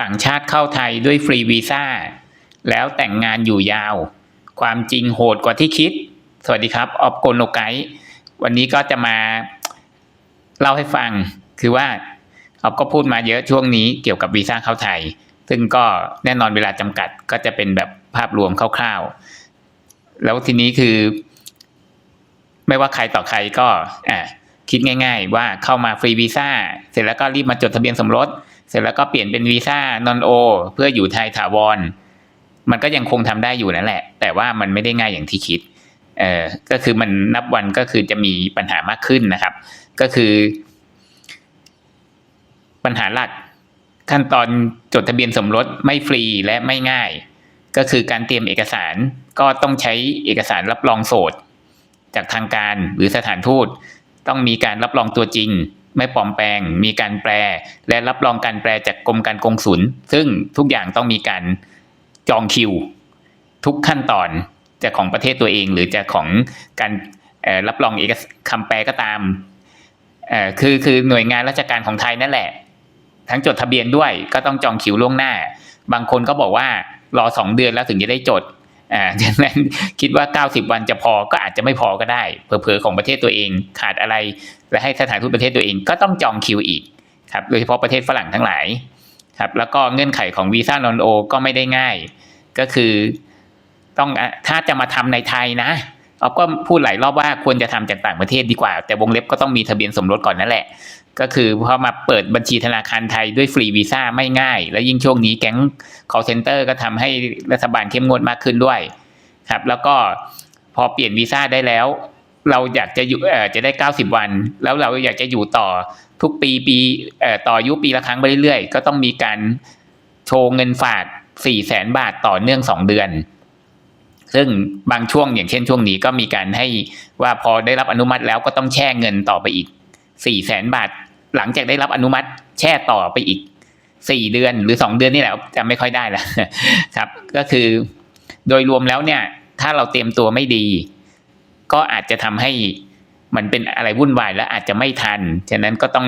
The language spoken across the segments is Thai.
ต่างชาติเข้าไทยด้วยฟรีวีซ่า แล้วแต่งงานอยู่ยาว ความจริงโหดกว่าที่คิด สวัสดีครับ ออฟโกโนไกด์วันนี้ก็จะมาเล่าให้ฟัง คือว่าออฟก็พูดมาเยอะช่วงนี้เกี่ยวกับวีซ่าเข้าไทย ซึ่งก็แน่นอนเวลาจำกัดก็จะเป็นแบบภาพรวมคร่าวๆ แล้วทีนี้คือ ไม่ว่าใครต่อใครก็อ่าคิดง่าย ๆ ว่าเข้ามาฟรีวีซ่าเสร็จแล้วก็รีบมาจดทะเบียนสมรส เสร็จแล้วก็เปลี่ยนเป็นวีซ่านอนโอเพื่ออยู่ไทยถาวร มันก็ยังคงทำได้อยู่นั่นแหละ แต่ว่ามันไม่ได้ง่ายอย่างที่คิดเอ่อก็คือมันนับวันก็คือจะมีปัญหามากขึ้นนะครับ ก็คือ ปัญหาหลักขั้นตอนจดทะเบียนสมรสไม่ฟรีและไม่ง่าย ก็คือการเตรียมเอกสารก็ต้องใช้เอกสารรับรองโสด จากทางการหรือสถานทูต ต้องมีการรับรองตัวจริง ไม่ปลอมแปลง มีการแปล และรับรองการแปลจากกรมการกงสุลซึ่งทุกอย่างต้องมีการจองคิว ทุกขั้นตอนจะของประเทศตัวเองหรือจะของการรับรองเอกสคำแปลก็ตามคือคือหน่วยงานราชการของไทยนั่นแหละ ทั้งจดทะเบียนด้วยก็ต้องจองคิวล่วงหน้า บางคนก็บอกว่ารอสองเดือนแล้วถึงจะได้จด อ่าดังนั้นคิดว่า 90 วันจะพอก็อาจจะไม่พอก็ได้เผลอๆของประเทศตัวเองขาดอะไร และให้สถานทูตประเทศตัวเองก็ต้องจองคิวอีกครับโดยเฉพาะประเทศฝรั่งทั้งหลายครับแล้วก็เงื่อนไขของวีซ่านอนโอก็ไม่ได้ง่าย ก็คือต้องถ้าจะมาทำในไทยนะ ออฟก็พูดหลายรอบว่าควรจะทำจากต่างประเทศดีกว่า แต่วงเล็บก็ต้องมีทะเบียนสมรสก่อนนั่นแหละ ก็คือพอมาเปิดบัญชีธนาคารไทยด้วยฟรีวีซ่าไม่ง่าย และยิ่งช่วงนี้แก๊ง call center ก็ทำให้รัฐบาลเข้มงวดมากขึ้นด้วยครับแล้วก็พอเปลี่ยนวีซ่าได้แล้ว เราอยากจะอยู่เออจะได้ 90 วัน แล้วเราอยากจะอยู่ต่อทุกปีปีเอ่อต่ออยุปีละครั้งไปเรื่อยๆ ก็ต้องมีการโชว์เงินฝาก4แสนบาทต่อเนื่อง 2 เดือน ซึ่งบางช่วงอย่างเช่นช่วงนี้ก็มีการให้ว่าพอได้รับอนุมัติแล้วก็ต้องแช่เงินต่อไปอีก4แสนบาท หลังจากได้รับอนุมัติแช่ต่อไปอีก 4 เดือนหรือ 2 เดือนนี่แหละจำไม่ค่อยได้ล้วครับ ก็คือโดยรวมแล้วเนี่ย ถ้าเราเตรียมตัวไม่ดี ก็อาจจะทำให้มันเป็นอะไรวุ่นวายและอาจจะไม่ทัน ฉะนั้นก็ต้อง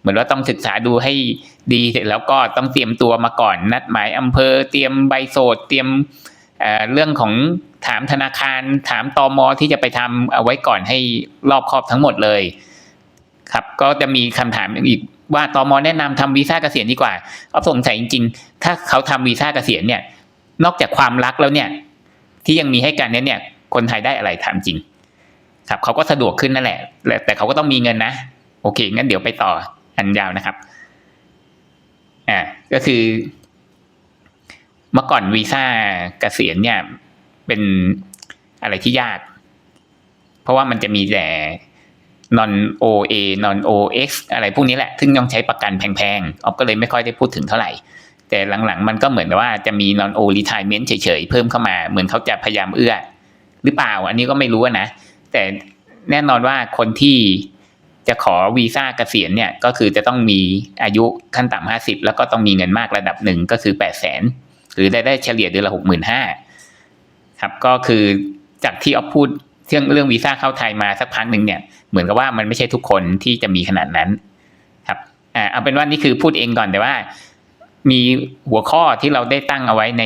เหมือนว่าต้องศึกษาดูให้ดีเสร็จแล้วก็ต้องเตรียมตัวมาก่อน นัดหมายอำเภอเตรียมใบโสดเตรียม เรื่องของถามธนาคารถามตอมอที่จะไปทำเอาไว้ก่อนให้รอบครอบทั้งหมดเลยครับก็จะมีคำถามอีกว่าตอมอแนะนำทำวีซ่าเกษียณดีกว่าเอาสงสัยจริง ๆ ถ้าเขาทำวีซ่าเกษียณเนี่ย นอกจากความรักแล้วเนี่ย ที่ยังมีให้กันเนี่ยเนี่ย คนไทยได้อะไรถามจริง ครับเขาก็สะดวกขึ้นนั่นแหละ แต่เขาก็ต้องมีเงินนะ โอเคงั้นเดี๋ยวไปต่ออันยาวนะครับ อ่าก็คือ เมื่อก่อนวีซ่าเกษียณเนี่ย เป็นอะไรที่ยาก เพราะว่ามันจะมีแต่ non OA non OX อะไรพวกนี้แหละ ซึ่งต้องใช้ประกันแพงๆออฟก็เลยไม่ค่อยได้พูดถึงเท่าไหร่ แต่หลังๆ มันก็เหมือนว่าจะมี non O retirement เฉยๆ เพิ่มเข้ามา เหมือนเขาจะพยายามเอื้อ หรือเปล่า อันนี้ก็ไม่รู้นะ แต่แน่นอนว่าคนที่จะขอวีซ่าเกษียณเนี่ย ก็คือจะต้องมีอายุขั้นต่ำห้าสิบแล้วก็ต้องมีเงินมากระดับหนึ่งก็คือแปดแสน รือได้ได้เฉลี่ยเดือนละหกหมื่นห้าครับก็คือจากที่ออฟพูดเรื่องเรื่องวีซ่าเข้าไทยมาสักพักหนึ่งเนี่ยเหมือนกับว่ามันไม่ใช่ทุกคนที่จะมีขนาดนั้น ครับอ่าเอาเป็นว่านี่คือพูดเองก่อนแต่ว่า มีหัวข้อที่เราได้ตั้งเอาไว้ใน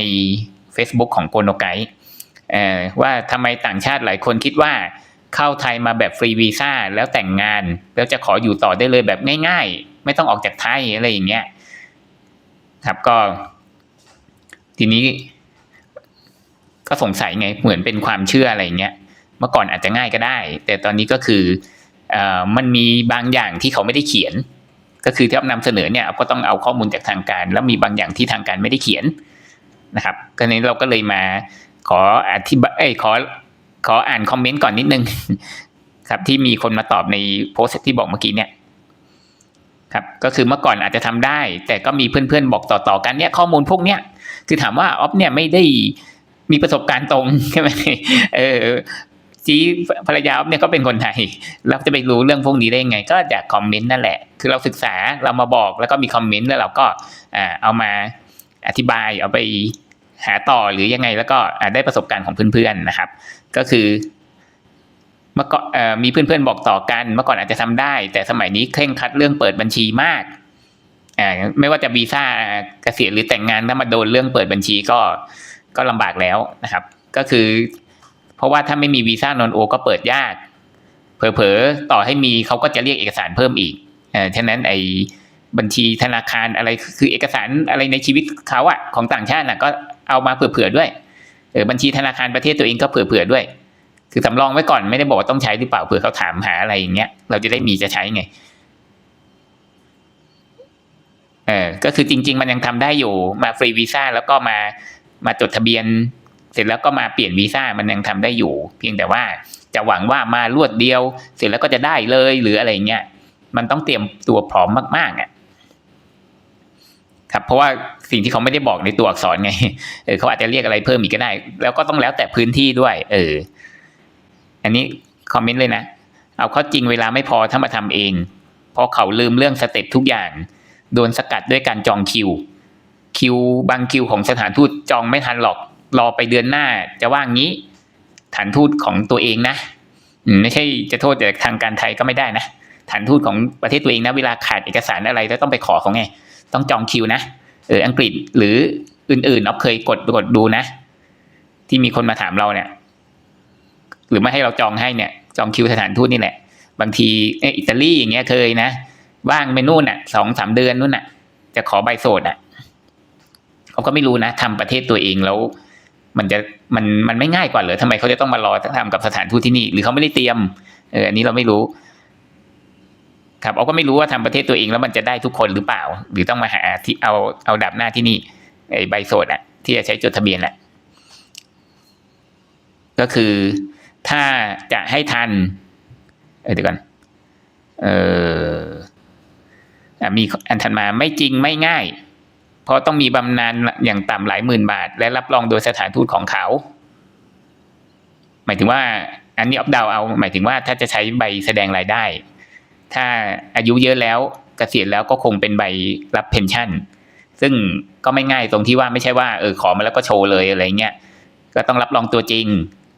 Facebook ของโกโนไกเอ่อว่าทำไมต่างชาติหลายคนคิดว่าเข้าไทยมาแบบฟรีวีซ่าแล้วแต่งงาน แล้วจะขออยู่ต่อได้เลยแบบง่าย ๆ ไม่ต้องออกจากไทยอะไรอย่างเงี้ยครับก็ ทีนี้ ก็สงสัยไงเหมือนเป็นความเชื่ออะไรเงี้ยเมื่อก่อนอาจจะง่ายก็ได้ แต่ตอนนี้ก็คือเออมันมีบางอย่างที่เขาไม่ได้เขียน ก็คือที่เอานำเสนอเนี่ยก็ต้องเอาข้อมูลจากทางการ แล้วมีบางอย่างที่ทางการไม่ได้เขียนนะครับก็นี้เราก็เลยมาขออธิบายขอขออ่านคอมเมนต์ก่อนนิดนึงครับที่มีคนมาตอบในโพสต์ที่บอกเมื่อกี้เนี่ยครับก็คือเมื่อก่อนอาจจะทำได้ แต่ก็มีเพื่อนๆบอกต่อๆกันเนี่ยข้อมูลพวกเนี้ย คือถามว่าออฟเนี่ยไม่ได้มีประสบการณ์ตรงใช่ไหมเออจีภรรยาออฟเนี่ยก็เป็นคนไทยเราจะไปรู้เรื่องพวกนี้ได้ยังไง ก็จากคอมเมนต์นั่นแหละ คือเราศึกษาเรามาบอกแล้วก็มีคอมเมนต์แล้วเราก็เอามาอธิบายเอาไปหาต่อหรือยังไงแล้วก็ได้ประสบการณ์ของเพื่อนๆนะครับ ก็คือเมื่อก่อนมีเพื่อนๆบอกต่อกัน เมื่อก่อนอาจจะทำได้ แต่สมัยนี้เคร่งครัดเรื่องเปิดบัญชีมาก อ่าไม่ว่าจะวีซ่าเกษียณหรือแต่งงานถ้ามาโดนเรื่องเปิดบัญชีก็ก็ลำบากแล้วนะครับ ก็คือ เพราะว่าถ้าไม่มีวีซ่านอนโอ ก็เปิดยาก เผลอๆต่อให้มีเขาก็จะเรียกเอกสารเพิ่มอีกเออฉะนั้นไอ้บัญชีธนาคารอะไรคือเอกสารอะไรในชีวิตเขาอะของต่างชาติน่ะก็เอามาเผื่อๆด้วยเออบัญชีธนาคารประเทศตัวเองก็เผื่อๆด้วย คือสำรองไว้ก่อนไม่ได้บอกว่าต้องใช้หรือเปล่าเผื่อเขาถามหาอะไรอย่างเงี้ยเราจะได้มีจะใช้ไง เออก็คือจริง ๆ มันยังทำได้อยู่มาฟรีวีซ่าแล้วก็มามาจดทะเบียน เสร็จแล้วก็มาเปลี่ยนวีซ่ามันยังทำได้อยู่ เพียงแต่ว่าจะหวังว่ามารวดเดียว เสร็จแล้วก็จะได้เลยหรืออะไรเงี้ยมันต้องเตรียมตัวพร้อมมากๆอะครับเพราะว่าสิ่งที่เขาไม่ได้บอกในตัวอักษรไงเออเขาอาจจะเรียกอะไรเพิ่มอีกก็ได้ แล้วก็ต้องแล้วแต่พื้นที่ด้วย เออ อันนี้คอมเมนต์เลยนะ เอาเข้าจริงเวลาไม่พอถ้ามาทำเอง เพราะเขาลืมเรื่องสเต็ปทุกอย่าง โดนสกัดด้วยการจองคิว คิวบางคิวของสถานทูตจองไม่ทันหรอก รอไปเดือนหน้าจะว่างงี้ฐานทูตของตัวเองนะไม่ใช่จะโทษแต่ทางการไทยก็ไม่ได้นะฐานทูตของประเทศตัวเองนะเวลาขาดเอกสารอะไรแล้วต้องไปขอเขาไง ต้องจองคิวนะเอออังกฤษหรืออื่นๆเราเคยกดกดดูนะ ที่มีคนมาถามเราเนี่ย หรือไม่ให้เราจองให้เนี่ย จองคิวสถานทูตนี่แหละ บางทีเอออิตาลีอย่างเงี้ยเคยนะ ว่างไปนู่นอะสองสามเดือนนู่นอะ จะขอใบโสดอะเขาก็ไม่รู้นะทำประเทศตัวเองแล้ว มันจะมันมันไม่ง่ายกว่าเหรอทำไมเขาจะต้องมารอทำกับสถานทูตที่นี่ หรือเขาไม่ได้เตรียมเอออันนี้เราไม่รู้ ครับเราก็ไม่รู้ว่าทำประเทศตัวเองแล้วมันจะได้ทุกคนหรือเปล่า หรือต้องมาหาที่เอาเอาดับหน้าที่นี่ไอ้ใบโสดอะ ที่จะใช้จดทะเบียนแหละก็คือถ้าจะให้ทัน เดี๋ยวก่อนเออ มีอันถัดมาไม่จริงไม่ง่าย เพราะต้องมีบำนาญอย่างต่ำหลายหมื่นบาท และรับรองโดยสถานทูตของเขา หมายถึงว่าอันนี้ออฟดาวเอา หมายถึงว่าถ้าจะใช้ใบแสดงรายได้ ถ้าอายุเยอะแล้วเกษียณแล้วก็คงเป็นใบรับเพนชั่น ซึ่งก็ไม่ง่ายตรงที่ว่าไม่ใช่ว่าเออขอมาแล้วก็โชว์เลยอะไรเงี้ยก็ต้องรับรองตัวจริง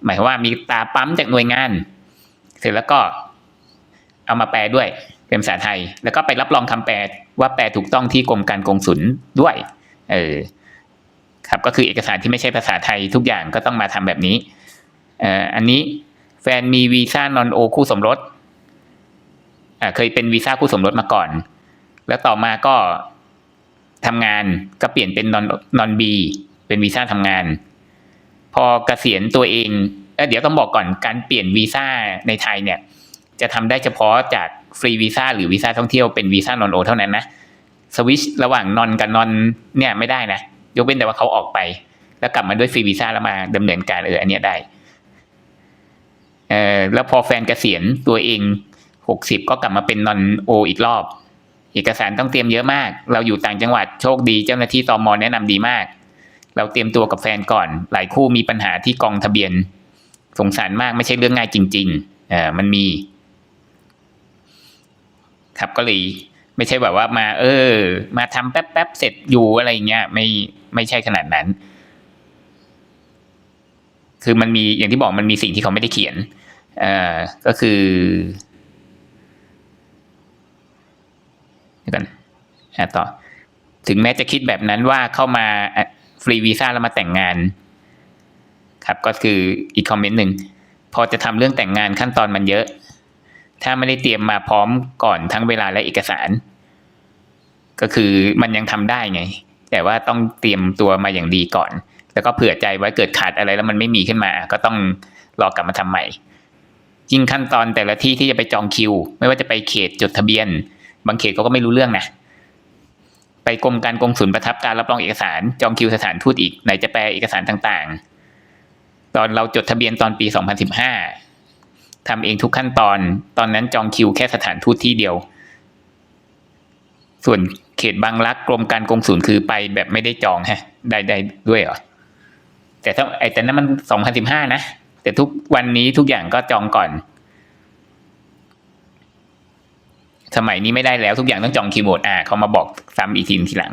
หมายว่ามีตาปั๊มจากหน่วยงาน เสร็จแล้วก็เอามาแปลด้วย เป็นภาษาไทย แล้วก็ไปรับรองคำแปลว่าแปลถูกต้องที่กรมการกงสุลด้วย เออครับก็คือเอกสารที่ไม่ใช่ภาษาไทยทุกอย่างก็ต้องมาทำแบบนี้เอ่ออันนี้แฟนมีวีซ่านอนโอคู่สมรสอ่าเคยเป็นวีซ่าคู่สมรสมาก่อน แล้วต่อมาก็ทำงานก็เปลี่ยนเป็นนอนนอนบีเป็นวีซ่าทำงาน พอเกษียณตัวเองเอเดี๋ยวต้องบอกก่อนการเปลี่ยนวีซ่าในไทยเนี่ย จะทำได้เฉพาะจาก ฟรีวีซ่าหรือวีซ่าท่องเที่ยวเป็นวีซ่านอนโอเท่านั้นนะสวิชระหว่างนอนกับนอนเนี่ยไม่ได้นะยกเว้นแต่ว่าเขาออกไป แล้วกลับมาด้วยฟรีวีซ่าแล้วมาดำเนินการเอออันเนี้ยได้เออแล้วพอแฟนเกษียณตัวเองหกสิบก็กลับมาเป็นนอนโออีกรอบ เอกสารต้องเตรียมเยอะมาก เราอยู่ต่างจังหวัดโชคดีเจ้าหน้าที่ตอมแนะนำดีมาก เราเตรียมตัวกับแฟนก่อน หลายคู่มีปัญหาที่กองทะเบียน สงสารมากไม่ใช่เรื่องง่ายจริง ๆ เออมันมี ครับก็เลยไม่ใช่แบบว่ามา เออ มาทำแป๊บๆเสร็จอยู่อะไรเงี้ยไม่ไม่ใช่ขนาดนั้น คือมันมีอย่างที่บอกมันมีสิ่งที่เขาไม่ได้เขียนเอ่อก็คือเดี๋ยวกันอะต่อ ถึงแม้จะคิดแบบนั้นว่าเข้ามาฟรีวีซ่าแล้วมาแต่งงาน ครับก็คืออีกคอมเมนต์หนึ่งพอจะทำเรื่องแต่งงานขั้นตอนมันเยอะ ถ้าไม่ได้เตรียมมาพร้อมก่อนทั้งเวลาและเอกสาร ก็คือมันยังทำได้ไง แต่ว่าต้องเตรียมตัวมาอย่างดีก่อน แล้วก็เผื่อใจไว้เกิดขาดอะไรแล้วมันไม่มีขึ้นมา ก็ต้องรอกลับมาทำใหม่ยิ่งขั้นตอนแต่ละที่ที่จะไปจองคิว ไม่ว่าจะไปเขตจดทะเบียน บางเขตเขาก็ไม่รู้เรื่องนะไปกรมการกงสุลประทับการรับรองเอกสาร จองคิวสถานทูตอีกไหนจะแปลเอกสารต่างๆ ตอนเราจดทะเบียนตอนปี 2015 ทำเองทุกขั้นตอน ตอนนั้นจองคิวแค่สถานทูตที่เดียว ส่วนเขตบางรักกรมการกงสุลคือไปแบบไม่ได้จองฮะ ได้ได้ด้วยเหรอ แต่ถ้าไอ้แต่นั้นมัน2015นะ แต่ทุกวันนี้ทุกอย่างก็จองก่อน สมัยนี้ไม่ได้แล้วทุกอย่างต้องจองคิวหมดอ่าเขามาบอกซ้ำอีกทีทีหลัง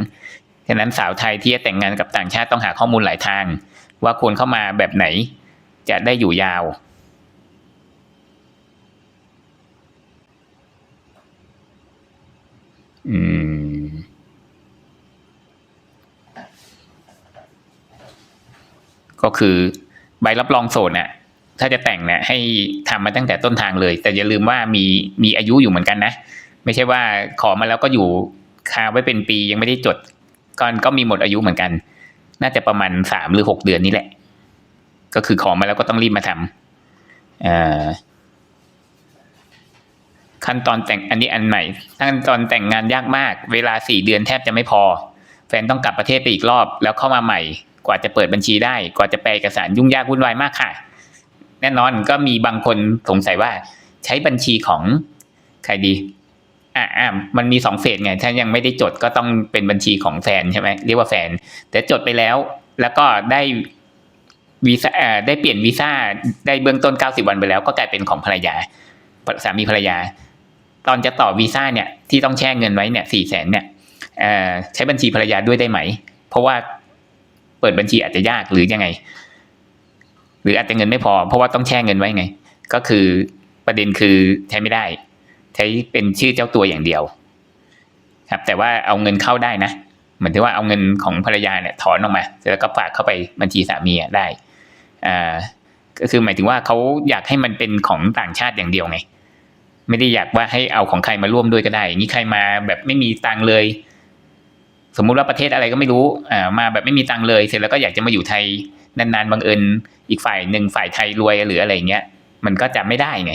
ฉะนั้นสาวไทยที่จะแต่งงานกับต่างชาติต้องหาข้อมูลหลายทาง ว่าควรเข้ามาแบบไหนจะได้อยู่ยาว ก็คือใบรับรองโสดเนี่ยถ้าจะแต่งเนี่ยให้ทำมาตั้งแต่ต้นทางเลย แต่อย่าลืมว่ามีมีอายุอยู่เหมือนกันนะ ไม่ใช่ว่าขอมาแล้วก็อยู่คาไว้เป็นปียังไม่ได้จดก่อนก็มีหมดอายุเหมือนกัน น่าจะประมาณสามหรือหกเดือนนี้แหละ ก็คือขอมาแล้วก็ต้องรีบมาทำอ่า ขั้นตอนแต่งอันนี้อันใหม่ขั้นตอนแต่งงานยากมาก เวลาสี่เดือนแทบจะไม่พอ แฟนต้องกลับประเทศไปอีกรอบ แล้วเข้ามาใหม่ กว่าจะเปิดบัญชีได้ กว่าจะแปลเอกสารยุ่งยากวุ่นวายมากค่ะ แน่นอนก็มีบางคนสงสัยว่าใช้บัญชีของใครดีอ่าอ่ามันมีสองเฟสไง ถ้ายังไม่ได้จดก็ต้องเป็นบัญชีของแฟนใช่ไหมเรียกว่าแฟน แต่จดไปแล้ว แล้วก็ได้วีซ่าได้เปลี่ยนวีซ่าได้เบื้องต้น 90 วันไปแล้วก็กลายเป็นของภรรยาสามีภรรยา ตอนจะต่อวีซ่าเนี่ยที่ต้องแช่เงินไว้เนี่ยสี่แสนเนี่ยใช้บัญชีภรรยาด้วยได้ไหม เพราะว่าเปิดบัญชีอาจจะยากหรือยังไง หรืออาจจะเงินไม่พอ เพราะว่าต้องแช่เงินไว้ไง ก็คือประเด็นคือใช้ไม่ได้ ใช้เป็นชื่อเจ้าตัวอย่างเดียว ครับ แต่ว่าเอาเงินเข้าได้นะเหมือนที่ว่าเอาเงินของภรรยาเนี่ยถอนออกมาแล้วก็ฝากเข้าไปบัญชีสามีได้อ่าก็คือหมายถึงว่าเขาอยากให้มันเป็นของต่างชาติอย่างเดียวไง ไม่ได้อยากว่าให้เอาของใครมาร่วมด้วยก็ได้ อย่างนี้ใครมาแบบไม่มีตังค์เลย สมมุติว่าประเทศอะไรก็ไม่รู้อ่ามาแบบไม่มีตังค์เลย เสร็จแล้วก็อยากจะมาอยู่ไทยนานๆบังเอิญอีกฝ่ายหนึ่งฝ่ายไทยรวยหรืออะไรเงี้ย มันก็จะไม่ได้ไง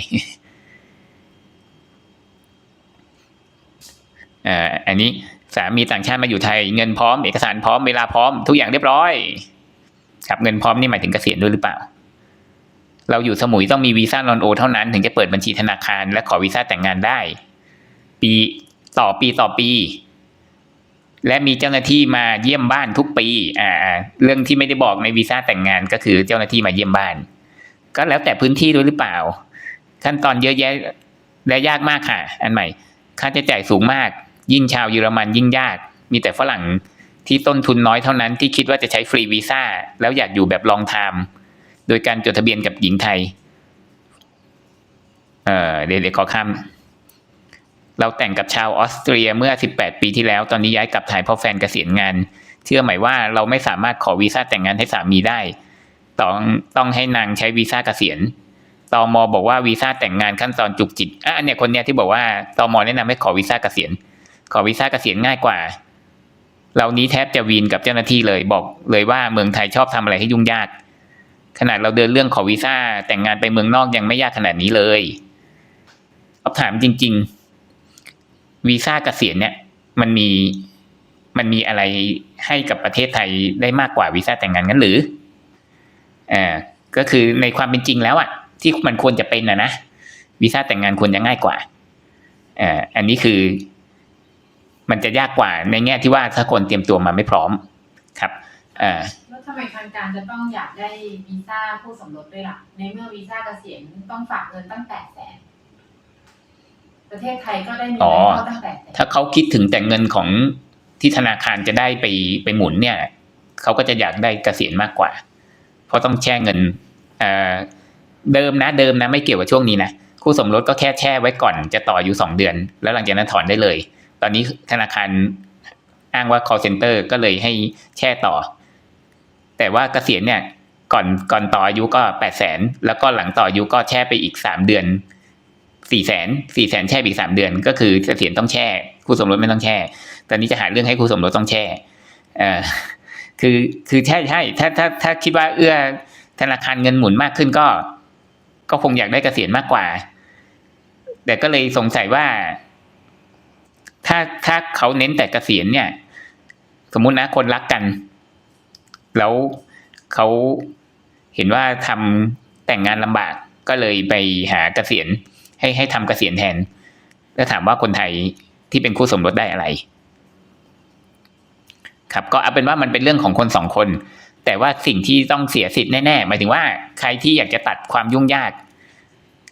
อ่าอันนี้สามีต่างชาติมาอยู่ไทย เงินพร้อมเอกสารพร้อมเวลาพร้อมทุกอย่างเรียบร้อย ครับเงินพร้อมนี่หมายถึงเกษียณด้วยหรือเปล่า เราอยู่สมุยต้องมีวีซ่านอนโอเท่านั้นถึงจะเปิดบัญชีธนาคาร และขอวีซ่าแต่งงานได้ ปีต่อปีต่อปี และมีเจ้าหน้าที่มาเยี่ยมบ้านทุกปีอ่าอ่า เรื่องที่ไม่ได้บอกในวีซ่าแต่งงานก็คือเจ้าหน้าที่มาเยี่ยมบ้าน ก็แล้วแต่พื้นที่ด้วยหรือเปล่า ขั้นตอนเยอะแยะและยากมากค่ะ อันใหม่ ค่าใช้จ่ายสูงมาก ยิ่งชาวเยอรมันยิ่งยาก มีแต่ฝรั่งที่ต้นทุนน้อยเท่านั้นที่คิดว่าจะใช้ฟรีวีซ่าแล้วอยากอยู่แบบลองไทม์ โดยการจดทะเบียนกับหญิงไทย เออเดี๋ยวเดี๋ยวขอข้าม เราแต่งกับชาวออสเตรียเมื่อ 18 ปีที่แล้ว ตอนนี้ย้ายกลับไทยเพราะแฟนเกษียณงาน เชื่อไหมว่าเราไม่สามารถขอวีซ่าแต่งงานให้สามีได้ ต้องต้องให้นางใช้วีซ่าเกษียณตอมอบอกว่าวีซ่าแต่งงานขั้นตอนจุกจิกอะอันเนี้ยคนเนี้ยที่บอกว่าตอมอแนะนำให้ขอวีซ่าเกษียณ ขอวีซ่าเกษียณง่ายกว่า เรานี้แทบจะวีนกับเจ้าหน้าที่เลยบอกเลยว่าเมืองไทยชอบทำอะไรให้ยุ่งยาก ขนาดเราเดินเรื่องขอวีซ่าแต่งงานไปเมืองนอกยังไม่ยากขนาดนี้เลยเอาถามจริง ๆ วีซ่าเกษียณเนี่ย มันมีมันมีอะไรให้กับประเทศไทยได้มากกว่าวีซ่าแต่งงานงั้นหรืออ่าก็คือในความเป็นจริงแล้วอะที่มันควรจะเป็นนะนะวีซ่าแต่งงานควรจะง่ายกว่าอ่าอันนี้คือ มันจะยากกว่าในแง่ที่ว่าถ้าคนเตรียมตัวมาไม่พร้อมครับอ่า แล้วทำไมทางการจะต้องอยากได้วีซ่าผู้สมรสด้วยล่ะ ในเมื่อวีซ่าเกษียณต้องฝากเงินตั้งแปดแสนประเทศไทยก็ได้มีอ๋อเงินเข้าตั้งแปดแสนถ้าเขาคิดถึงแต่เงินของที่ธนาคารจะได้ไปไปหมุนเนี่ยเขาก็จะอยากได้เกษียณมากกว่า เพราะต้องแช่เงินเอ่อเดิมนะเดิมนะไม่เกี่ยวกับช่วงนี้นะคู่สมรสก็แค่แช่ไว้ก่อนจะต่ออยู่สองเดือน แล้วหลังจากนั้นถอนได้เลย ตอนนี้ธนาคารอ้างว่า call center ก็เลยให้แช่ต่อ แต่ว่าเกษียณเนี่ยก่อนก่อนต่ออายุก็แปดแสนแล้วก็หลังต่ออายุก็แช่ไปอีกสามเดือนสี่แสนสี่แสนแช่ไปอีกสามเดือน ก็คือเกษียณต้องแช่คู่สมรสไม่ต้องแช่ตอนนี้จะหาเรื่องให้คู่สมรสต้องแช่เอ่อคือคือใช่ใช่ถ้าถ้าถ้าคิดว่าเอื้อธนาคารเงินหมุนมากขึ้นก็ ก็คงอยากได้เกษียณมากกว่า แต่ก็เลยสงสัยว่า ถ้าถ้าเขาเน้นแต่เกษียณเนี่ย สมมุตินะคนรักกัน แล้วเขาเห็นว่าทำแต่งงานลำบากก็เลยไปหาเกษียณให้ให้ทำเกษียณแทน แล้วถามว่าคนไทยที่เป็นคู่สมรสได้อะไร ครับ ก็เอาเป็นว่ามันเป็นเรื่องของคนสองคน แต่ว่าสิ่งที่ต้องเสียสิทธิ์แน่ๆหมายถึงว่าใครที่อยากจะตัดความยุ่งยาก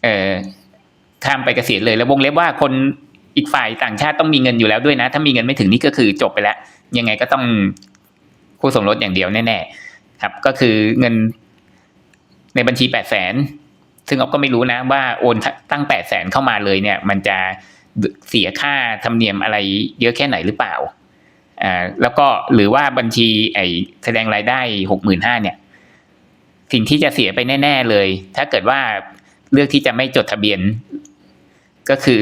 เอ่อข้ามไปเกษียณเลยแล้ววงเล็บว่าคนอีกฝ่ายต่างชาติต้องมีเงินอยู่แล้วด้วยนะ ถ้ามีเงินไม่ถึงนี่ก็คือจบไปแล้ว ยังไงก็ต้อง คู่สมรสอย่างเดียวแน่ๆครับ ก็คือเงินในบัญชีแปดแสนซึ่งเราก็ไม่รู้นะว่าโอนตั้งแปดแสนเข้ามาเลยเนี่ย มันจะเสียค่าธรรมเนียมอะไรเยอะแค่ไหนหรือเปล่าอ่าแล้วก็หรือว่าบัญชีไอแสดงรายได้หกหมื่นห้าเนี่ย สิ่งที่จะเสียไปแน่ ๆเลย ถ้าเกิดว่าเลือกที่จะไม่จดทะเบียน ก็คือ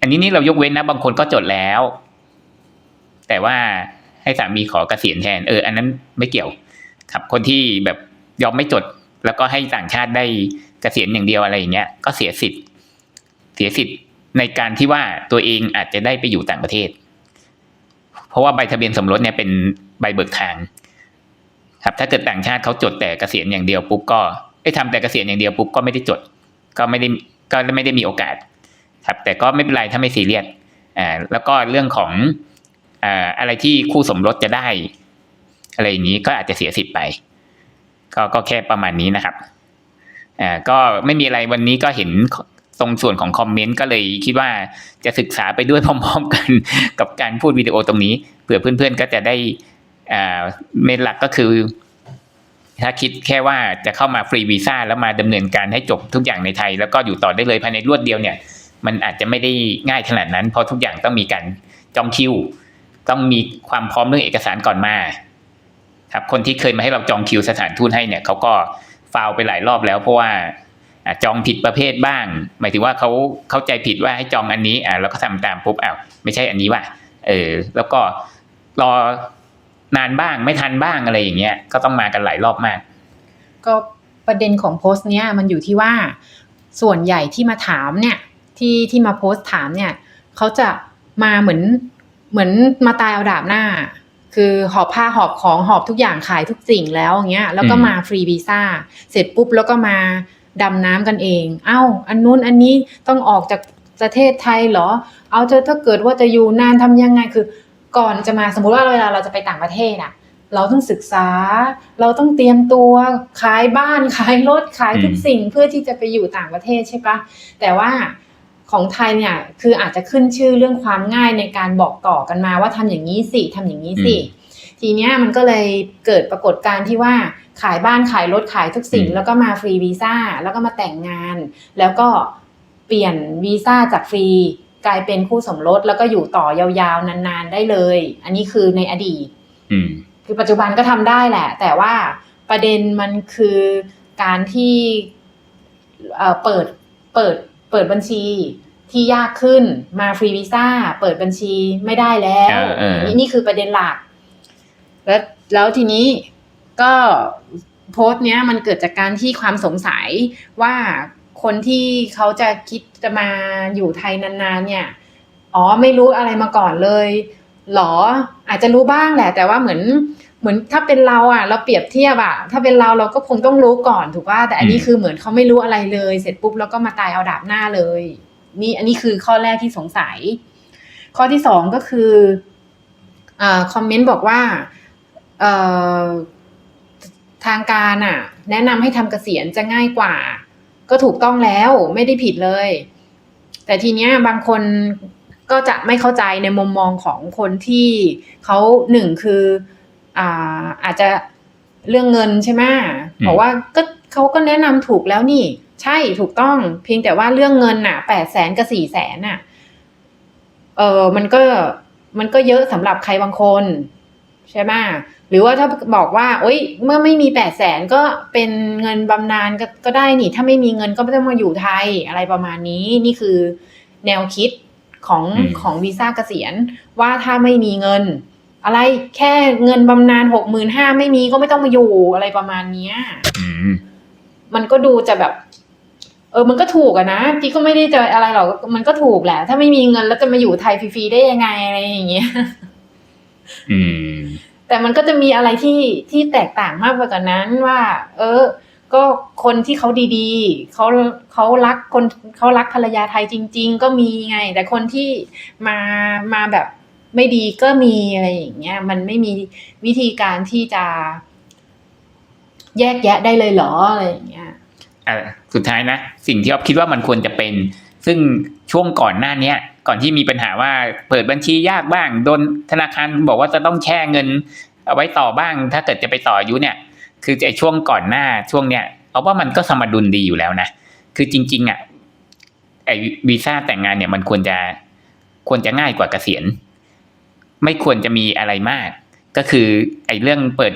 อันนี้นี่เรายกเว้นนะ บางคนก็จดแล้ว แต่ว่า ให้สามีขอเกษียณแทน เออ อันนั้นไม่เกี่ยว ครับ คนที่แบบยอมไม่จด แล้วก็ให้ต่างชาติได้เกษียณอย่างเดียวอะไรอย่างเงี้ย ก็เสียสิทธิ์ เสียสิทธิ์ในการที่ว่าตัวเองอาจจะได้ไปอยู่ต่างประเทศ เพราะว่าใบทะเบียนสมรสเนี่ยเป็นใบเบิกทาง ครับ ถ้าเกิดต่างชาติเขาจดแต่เกษียณอย่างเดียวปุ๊บก็ไอ้ทำแต่เกษียณอย่างเดียวปุ๊บก็ไม่ได้จด ก็ไม่ได้ก็ไม่ได้มีโอกาส ครับ แต่ก็ไม่เป็นไรถ้าไม่ซีเรียส อ่า แล้วก็เรื่องของ อะไรที่คู่สมรสจะได้ อะไรอย่างนี้ก็อาจจะเสียสิทธิ์ไป ก็ก็แค่ประมาณนี้นะครับอ่าก็ไม่มีอะไรวันนี้ก็เห็นตรงส่วนของคอมเมนต์ก็เลยคิดว่าจะศึกษาไปด้วยพร้อม ๆ กันกับการพูดวิดีโอตรงนี้เผื่อเพื่อนๆก็จะได้อ่าเมนหลักก็คือ ถ้าคิดแค่ว่าจะเข้ามาฟรีวีซ่าแล้วมาดำเนินการให้จบทุกอย่างในไทย แล้วก็อยู่ต่อได้เลยภายในรวดเดียวเนี่ย มันอาจจะไม่ได้ง่ายขนาดนั้น เพราะทุกอย่างต้องมีการจองคิว ต้องมีความพร้อมเรื่องเอกสารก่อนมาครับคนที่เคยมาให้เราจองคิวสถานทูตให้เนี่ยเขาก็ฟาวไปหลายรอบแล้วเพราะว่าจองผิดประเภทบ้าง หมายถึงว่าเขาเข้าใจผิดว่าให้จองอันนี้อะแล้วก็ทำตามปุ๊บอ้าวไม่ใช่อันนี้ว่ะเออแล้วก็รอนานบ้างไม่ทันบ้างอะไรอย่างเงี้ยก็ต้องมากันหลายรอบมาก ก็ประเด็นของโพสต์เนี้ยมันอยู่ที่ว่าส่วนใหญ่ที่มาถามเนี่ยที่ที่มาโพสต์ถามเนี่ยเขาจะมาเหมือน เหมือนมาตายเอาดาบหน้า คือหอบผ้าหอบของหอบทุกอย่างขายทุกสิ่งแล้วอย่างเงี้ย แล้วก็อืมมาฟรีวีซ่าเสร็จปุ๊บแล้วก็มาดำน้ำกันเอง เอ้า อันนู้นอันนี้ต้องออกจากประเทศไทยเหรอ เอาเธอถ้าเกิดว่าจะอยู่นานทำยังไง คือ ก่อนจะมาสมมุติว่าเวลาเราจะไปต่างประเทศอะเราต้องศึกษา เราต้องเตรียมตัวขายบ้านขายรถขายทุกอืมสิ่งเพื่อที่จะไปอยู่ต่างประเทศใช่ปะแต่ว่า ของไทยเนี่ยคืออาจจะขึ้นชื่อเรื่องความง่ายในการบอกต่อกันมาว่าทำอย่างนี้สิทำอย่างนี้สิทีเนี้ยมันก็เลยเกิดปรากฏการณ์ที่ว่าขายบ้านขายรถขายทุกสิ่งอืมแล้วก็มาฟรีวีซ่าแล้วก็มาแต่งงาน แล้วก็เปลี่ยนวีซ่าจากฟรีกลายเป็นคู่สมรสแล้วก็อยู่ต่อยาวๆนานๆได้เลย อันนี้คือในอดีตอืมคือปัจจุบันก็ทำได้แหละ แต่ว่าประเด็นมันคือการที่เอ่อเปิดเปิด เปิดบัญชีที่ยากขึ้นมาฟรีวีซ่าเปิดบัญชีไม่ได้แล้วเออเออนี่นี่คือประเด็นหลัก แล้วแล้วทีนี้ก็โพสต์เนี้ยมันเกิดจากการที่ความสงสัยว่าคนที่เขาจะคิดจะมาอยู่ไทยนานๆ เนี่ย อ๋อไม่รู้อะไรมาก่อนเลยหรออาจจะรู้บ้างแหละ แต่ว่าเหมือน เหมือนถ้าเป็นเราอะ เราเปรียบเทียบอะ ถ้าเป็นเราเราก็คงต้องรู้ก่อนถูกป่ะแต่อันนี้อืมคือเหมือนเขาไม่รู้อะไรเลย เสร็จปุ๊บแล้วก็มาตายเอาดาบหน้าเลย นี่อันนี้คือข้อแรกที่สงสัย ข้อที่สองก็คืออ่าคอมเมนต์บอกว่าเอ่อทางการอะ แนะนำให้ทำเกษียณจะง่ายกว่า ก็ถูกต้องแล้วไม่ได้ผิดเลย แต่ทีเนี้ยบางคนก็จะไม่เข้าใจในมุมมองของคนที่เขาหนึ่งคือ อ่าอาจจะเรื่องเงินใช่ไหมอืมบอกว่าก็เขาก็แนะนำถูกแล้วนี่ ใช่ถูกต้อง เพียงแต่ว่าเรื่องเงินน่ะแปดแสนกับสี่แสนน่ะเออมันก็มันก็เยอะสำหรับใครบางคน ใช่ไหมหรือว่าถ้าบอกว่าโอ๊ยเมื่อไม่มีแปดแสนก็เป็นเงินบำนาญก็ก็ได้นี่ ถ้าไม่มีเงินก็ไม่ต้องมาอยู่ไทยอะไรประมาณนี้นี่คือแนวคิดของอืมของวีซ่าเกษียณว่าถ้าไม่มีเงิน อะไรแค่เงินบำนาญหกหมื่นห้าไม่มีก็ไม่ต้องมาอยู่อะไรประมาณเนี้ยอืมมันก็ดูจะแบบ เออ มันก็ถูกอะนะพี่ก็ไม่ได้จะอะไรหรอกมันก็ถูกแหละ ถ้าไม่มีเงินแล้วจะมาอยู่ไทยฟรีๆได้ยังไงอะไรอย่างเงี้ยอืมแต่มันก็จะมีอะไรที่ที่แตกต่างมากไปกว่านั้นว่า เออ ก็คนที่เขาดีๆเขาเขารักคนเขารักภรรยาไทยจริง ๆ ก็มีไง แต่คนที่มามาแบบ ไม่ดีก็มีอะไรอย่างเงี้ย มันไม่มีวิธีการที่จะ แยกแยะได้เลยเหรออะไรอย่างเงี้ยอะสุดท้ายนะ สิ่งที่อ๊อฟคิดว่ามันควรจะเป็น ซึ่งช่วงก่อนหน้าเนี้ย ก่อนที่มีปัญหาว่าเปิดบัญชียากบ้างโดนธนาคารบอกว่าจะต้องแช่เงิน เอาไว้ต่อบ้าง ถ้าเกิดจะไปต่ออายุเนี่ย คือไอ้ช่วงก่อนหน้าช่วงเนี้ยเอาว่ามันก็สมดุลดีอยู่แล้วนะคือจริง ๆอะไอ้วีซ่าแต่งงานเนี่ยมันควรจะควรจะง่ายกว่าเกษียณ ไม่ควรจะมีอะไรมาก ก็คือไอ้เรื่องเปิด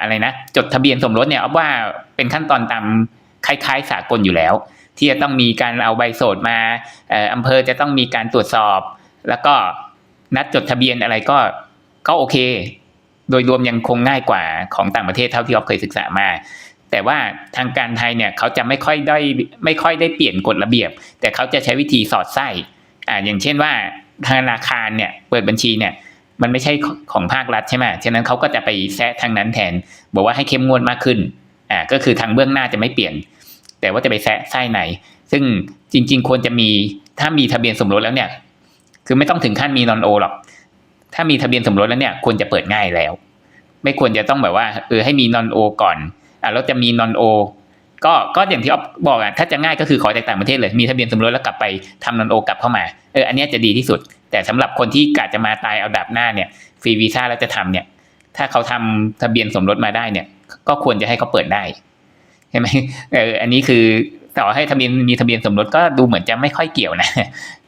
อะไรนะจดทะเบียนสมรสเนี่ยเอาว่าเป็นขั้นตอนตามคล้ายๆสากลอยู่แล้ว ที่จะต้องมีการเอาใบโสดมาอำเภอจะต้องมีการตรวจสอบ แล้วก็นัดจดทะเบียนอะไรก็ก็โอเค โดยรวมยังคงง่ายกว่าของต่างประเทศเท่าที่ออฟเคยศึกษามา แต่ว่าทางการไทยเนี่ยเขาจะไม่ค่อยได้ไม่ค่อยได้เปลี่ยนกฎระเบียบ แต่เขาจะใช้วิธีสอดไส้อ่าอย่างเช่นว่าธนาคารเนี่ยเปิดบัญชีเนี่ย มันไม่ใช่ของภาครัฐใช่ไหมฉะนั้นเขาก็จะไปแซะทางนั้นแทน บอกว่าให้เข้มงวดมากขึ้น อ่า ก็คือทางเบื้องหน้าจะไม่เปลี่ยน แต่ว่าจะไปแซะไส้ในซึ่งจริง ๆ ควรจะมี ถ้ามีทะเบียนสมรสแล้วเนี่ย คือไม่ต้องถึงขั้นมีนอนโอหรอก ถ้ามีทะเบียนสมรสแล้วเนี่ย ควรจะเปิดง่ายแล้ว ไม่ควรจะต้องแบบว่า เออ ให้มีนอนโอ ก่อน อ่าแล้วจะมีนอนโอ ก็ ก็อย่างที่อ๊อฟบอกอะ ถ้าจะง่ายก็คือขอจากต่างประเทศเลย มีทะเบียนสมรสแล้วกลับไปทำนอนโอกลับเข้ามา เออ อันนี้จะดีที่สุด แต่สำหรับคนที่กะจะมาตายเอาดับหน้าเนี่ยฟรีวีซ่าแล้วจะทำเนี่ย ถ้าเขาทำทะเบียนสมรสมาได้เนี่ย ก็ควรจะให้เขาเปิดได้ใช่ไหมเอออันนี้คือต่อให้ทะเบียนมีทะเบียนสมรสก็ดูเหมือนจะไม่ค่อยเกี่ยวนะ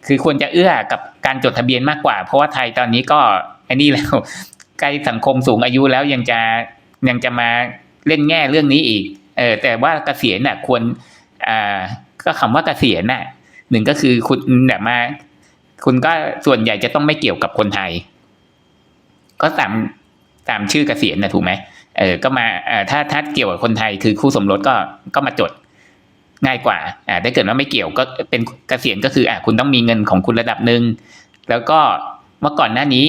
คือควรจะเอื้อกับการจดทะเบียนมากกว่า เพราะว่าไทยตอนนี้ก็อันนี้แล้วใกล้สังคมสูงอายุแล้วยังจะยังจะมาเล่นแง่เรื่องนี้อีก เออแต่ว่าเกษียณน่ะควรอ่าก็คำว่าเกษียณน่ะหนึ่งก็คือคุณแบบมา คุณก็ส่วนใหญ่จะต้องไม่เกี่ยวกับคนไทย ก็ตามตามชื่อเกษียณนะถูกไหมเออก็มาเออถ้าถ้าเกี่ยวกับคนไทยคือคู่สมรสก็ก็มาจดง่ายกว่าอ่าถ้าเกิดว่าไม่เกี่ยวก็เป็นเกษียณก็คืออ่าคุณต้องมีเงินของคุณระดับหนึ่งแล้วก็เมื่อก่อนหน้านี้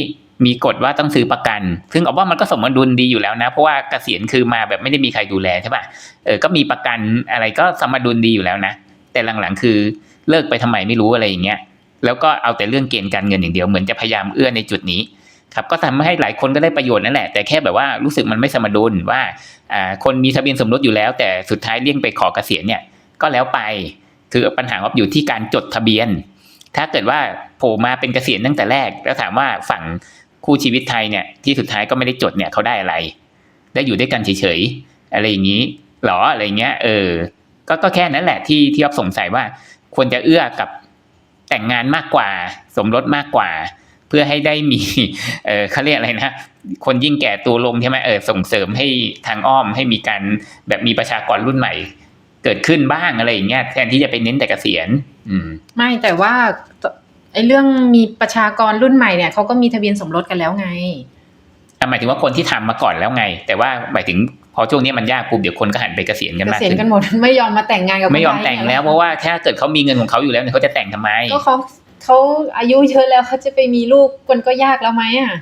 มีกฎว่าต้องซื้อประกัน ซึ่งเอาว่ามันก็สมดุลดีอยู่แล้วนะ เพราะว่าเกษียณคือมาแบบไม่ได้มีใครดูแลใช่ป่ะ เออ ก็มีประกันอะไรก็สมดุลดีอยู่แล้วนะ แต่หลังๆคือเลิกไปทำไมไม่รู้อะไรอย่างเงี้ย แล้วก็เอาแต่เรื่องเกณฑ์การเงินอย่างเดียวเหมือนจะพยายามเอื้อในจุดนี้ครับก็ทำให้หลายคนก็ได้ประโยชน์นั่นแหละ แต่แค่แบบว่ารู้สึกมันไม่สมดุลว่าคนมีทะเบียนสมรสอยู่แล้ว แต่สุดท้ายเลี่ยงไปขอเกษียณเนี่ยก็แล้วไปคือปัญหาก็อยู่ที่การจดทะเบียน ถ้าเกิดว่าโผล่มาเป็นเกษียณตั้งแต่แรก แล้วถามว่าฝั่งคู่ชีวิตไทยเนี่ยที่สุดท้ายก็ไม่ได้จดเนี่ยเขาได้อะไร ได้อยู่ด้วยกันเฉยๆอะไรอย่างนี้หรออะไรเงี้ยเออก็ก็แค่นั้นแหละที่ที่อ๊อฟสงสัยว่าควรจะเอื้อกับ แต่งงานมากกว่า สมรสมากกว่า เพื่อให้ได้มี เออเขาเรียกอะไรนะ คนยิ่งแก่ตัวลงใช่ไหมเออส่งเสริมให้ทางอ้อมให้มีการแบบมีประชากรรุ่นใหม่ เกิดขึ้นบ้างอะไรอย่างเงี้ยแทนที่จะไปเน้นแต่เกษียณ อืม ไม่แต่ว่าไอ้เรื่องมีประชากรรุ่นใหม่เนี่ยเขาก็มีทะเบียนสมรสกันแล้วไงอะหมายถึงว่าคนที่ทำมาก่อนแล้วไง แต่ว่าหมายถึง พอช่วงนี้มันยากปุ๊บเดี๋ยวคนก็หันไปเกษียณกันเกมากษียณขึ้นกันหมดไม่ยอมมาแต่งงานกับไม่ยอมคนทแต่งนี่แล้วเพราะว่าถ้าเกิดเขามีเงินของเขาอยู่แล้วเนี่ยเขาจะแต่งทำไมก็เขาเขาอายุเยอะแล้วเขาจะไปมีลูกมันก็ยากแล้วไหมอะ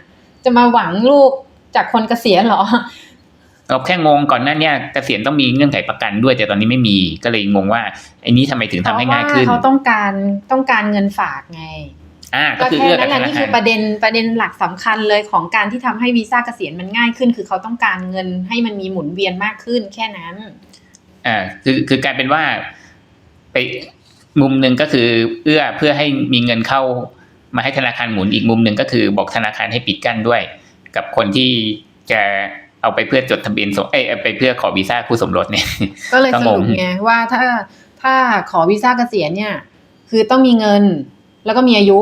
จะมาหวังลูกจากคนเกษียณเหรอเราแค่งงก่อนหน้าเนี่ยเกษียณต้องมีเงื่อนไขประกันด้วย แต่ตอนนี้ไม่มีก็เลยงงว่าไอ้นี้ทำไมถึงทำให้ง่ายขึ้นเพระว่เขาต้องการต้องการเงินฝากไง อ่าก็ก็คือแค่เอื้อกันั้บนแหละธนานี่คาคืรอประเด็นประเด็นหลักสำคัญเลยของการที่ทำให้วีซ่าเกษียณมันง่ายขึ้น คือเขาต้องการเงินให้มันมีหมุนเวียนมากขึ้นแค่นั้น อ่าคือคือกลายเป็นว่า ไปมุมหนึ่งก็คือเอื้อเพื่อให้มีเงินเข้ามาให้ธนาคารหมุนอีกมุมหนึ่งก็คือบอกธนาคารให้ปิดกั้นด้วย กับคนที่จะเอาไปเพื่อจดทะเบียนสมเอ้ยเอาไปเพื่อขอวีซ่าคู่สมรสเนี่ย ก็เลยก็สงงรุปไงว่าถ้าถ้าขอวีซ่าเกษียณเนี่ย คือต้องมีเงิน แล้วก็มีอายุ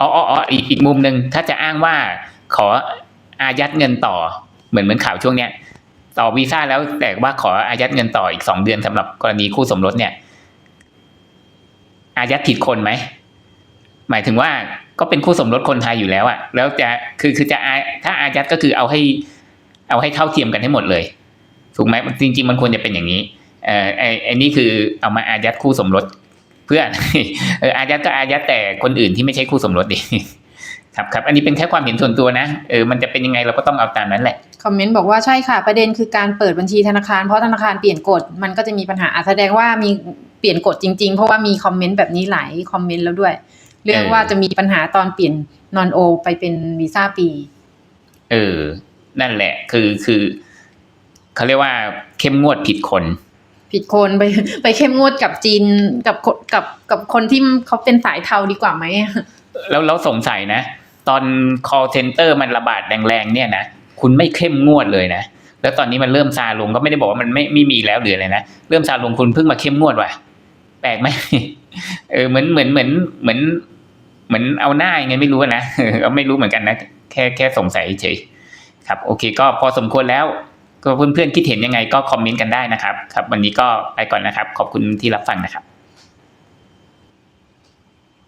อ๋ออ๋ออออีกอีกมุมหนึ่งถ้าจะอ้างว่าขออายัดเงินต่อ เหมือนเหมือนข่าวช่วงเนี้ยต่อวีซ่าแล้วแต่ว่าขออายัดเงินต่ออีกสองเดือนสำหรับกรณีคู่สมรสเนี่ย อายัดผิดคนไหมหมายถึงว่าก็เป็นคู่สมรสคนไทยอยู่แล้วอะแล้วจะคือคือจะอาถ้าอายัดก็คือเอาให้ เอาให้เท่าเทียมกันให้หมดเลยถูกไหมจริง ๆ มันควรจะเป็นอย่างนี้เอ่อไอ้ไอ้นี่คือเอามาอายัดคู่สมรส เพื่อเอออายัดก็อายัดแต่คนอื่นที่ไม่ใช่คู่สมรสดิครับครับอันนี้เป็นแค่ความเห็นส่วนตัวนะเออมันจะเป็นยังไงเราก็ต้องเอาตามนั้นแหละคอมเมนต์บอกว่าใช่ค่ะประเด็นคือการเปิดบัญชีธนาคารเพราะธนาคารเปลี่ยนกฎมันก็จะมีปัญหาอะแสดงว่ามีเปลี่ยนกฎจริงๆ เพราะว่ามีคอมเมนต์แบบนี้หลายคอมเมนต์แล้วด้วย เรื่องเออว่าจะมีปัญหาตอนเปลี่ยนนอนโอ ไปเป็นวีซ่าปี เออ นั่นแหละ คือคือเขาเรียกว่าเข้มงวดผิดคน ผิดคนไปไปเข้มงวดกับจีนกับกับกับคนที่เขาเป็นสายเทาดีกว่าไหมแล้วแล้วสงสัยนะ ตอน call center มันระบาดแรงๆเนี่ยนะคุณไม่เข้มงวดเลยนะแล้วตอนนี้มันเริ่มซาลงก็ไม่ได้บอกว่ามันไม่ไม่มีแล้วหรืออะไรนะเริ่มซาลงคุณเพิ่งมาเข้มงวดว่ะแปลกไหมเออเหมือนเหมือนเหมือนเหมือนเหมือนเอาหน้ายังไงไม่รู้นะเออก็ไม่รู้เหมือนกันนะแค่แค่สงสัยเฉยครับ โอเค ก็พอสมควรแล้ว เพื่อนๆคิดเห็นยังไงก็คอมเมนต์กันได้นะครับ ครับ วันนี้ก็ไปก่อนนะครับ ขอบคุณที่รับฟังนะครับ